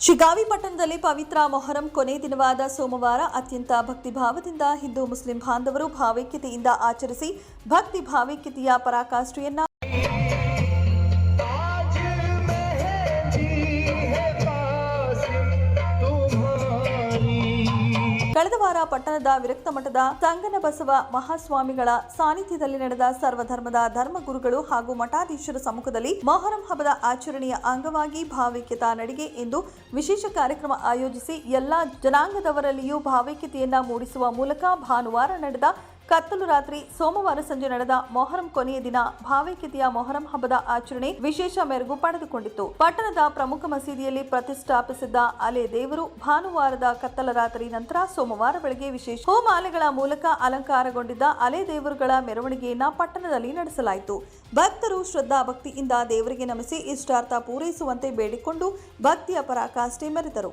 ಶಿಗಾವಿ ಪಟ್ಟಣದಲ್ಲಿ ಪವಿತ್ರ ಮೊಹರಂ ಕೊನೆ ದಿನವಾದ ಸೋಮವಾರ ಅತ್ಯಂತ ಭಕ್ತಿಭಾವದಿಂದ ಹಿಂದೂ ಮುಸ್ಲಿಂ ಬಾಂಧವರು ಭಾವೈಕ್ಯತೆಯಿಂದ ಆಚರಿಸಿ ಭಕ್ತಿ ಭಾವೈಕ್ಯತೆಯ ಪರಾಕಾಷ್ಠೆಯನ್ನ ಕಳೆದ ವಾರ ಪಟ್ಟಣದ ವಿರಕ್ತ ಮಠದ ಸಂಗನ ಬಸವ ಮಹಾಸ್ವಾಮಿಗಳ ಸಾನ್ನಿಧ್ಯದಲ್ಲಿ ನಡೆದ ಸರ್ವಧರ್ಮದ ಧರ್ಮಗುರುಗಳು ಹಾಗೂ ಮಠಾಧೀಶರ ಸಮ್ಮುಖದಲ್ಲಿ ಮೊಹರಂ ಹಬ್ಬದ ಆಚರಣೆಯ ಅಂಗವಾಗಿ ಭಾವೈಕ್ಯತಾ ನಡಿಗೆ ಎಂದು ವಿಶೇಷ ಕಾರ್ಯಕ್ರಮ ಆಯೋಜಿಸಿ ಎಲ್ಲಾ ಜನಾಂಗದವರಲ್ಲಿಯೂ ಭಾವೈಕ್ಯತೆಯನ್ನ ಮೂಡಿಸುವ ಮೂಲಕ ಭಾನುವಾರ ನಡೆದ ಕತ್ತಲು ರಾತ್ರಿ ಸೋಮವಾರ ಸಂಜೆ ನಡೆದ ಮೊಹರಂ ಕೊನೆಯ ದಿನ ಭಾವೈಕ್ಯತೆಯ ಮೊಹರಂ ಹಬ್ಬದ ಆಚರಣೆ ವಿಶೇಷ ಮೆರುಗು ಪಡೆದುಕೊಂಡಿತ್ತು. ಪಟ್ಟಣದ ಪ್ರಮುಖ ಮಸೀದಿಯಲ್ಲಿ ಪ್ರತಿಷ್ಠಾಪಿಸಿದ್ದ ಅಲೆ ದೇವರು ಭಾನುವಾರದ ಕತ್ತಲ ರಾತ್ರಿ ನಂತರ ಸೋಮವಾರ ಬೆಳಗ್ಗೆ ವಿಶೇಷ ಹೋಮಾಲೆಗಳ ಮೂಲಕ ಅಲಂಕಾರಗೊಂಡಿದ್ದ ಅಲೆ ದೇವರುಗಳ ಮೆರವಣಿಗೆಯನ್ನ ಪಟ್ಟಣದಲ್ಲಿ ನಡೆಸಲಾಯಿತು. ಭಕ್ತರು ಶ್ರದ್ಧಾ ಭಕ್ತಿಯಿಂದ ದೇವರಿಗೆ ನಮಿಸಿ ಇಷ್ಟಾರ್ಥ ಪೂರೈಸುವಂತೆ ಬೇಡಿಕೊಂಡು ಭಕ್ತಿಯ ಪರಾಕಾಷ್ಠೆ ಮೆರೆದರು.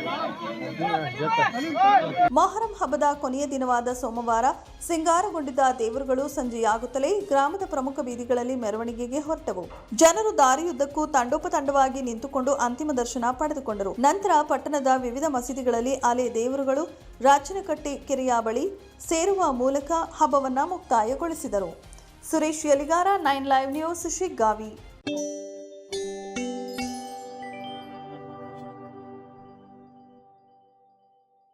ಮೊಹರಂ ಹಬ್ಬದ ಕೊನೆಯ ದಿನವಾದ ಸೋಮವಾರ ಸಿಂಗಾರಗೊಂಡಿದ್ದ ದೇವರುಗಳು ಸಂಜೆಯಾಗುತ್ತಲೇ ಗ್ರಾಮದ ಪ್ರಮುಖ ಬೀದಿಗಳಲ್ಲಿ ಮೆರವಣಿಗೆಗೆ ಹೊರಟವು. ಜನರು ದಾರಿಯುದ್ದಕ್ಕೂ ತಂಡೋಪತಂಡವಾಗಿ ನಿಂತುಕೊಂಡು ಅಂತಿಮ ದರ್ಶನ ಪಡೆದುಕೊಂಡರು. ನಂತರ ಪಟ್ಟಣದ ವಿವಿಧ ಮಸೀದಿಗಳಲ್ಲಿ ಅಲೆ ದೇವರುಗಳು ರಾಚನಕಟ್ಟೆ ಕೆರೆಯ ಬಳಿ ಸೇರುವ ಮೂಲಕ ಹಬ್ಬವನ್ನ ಮುಕ್ತಾಯಗೊಳಿಸಿದರು. Suresh Yaligara, nine live news, Shiggavi.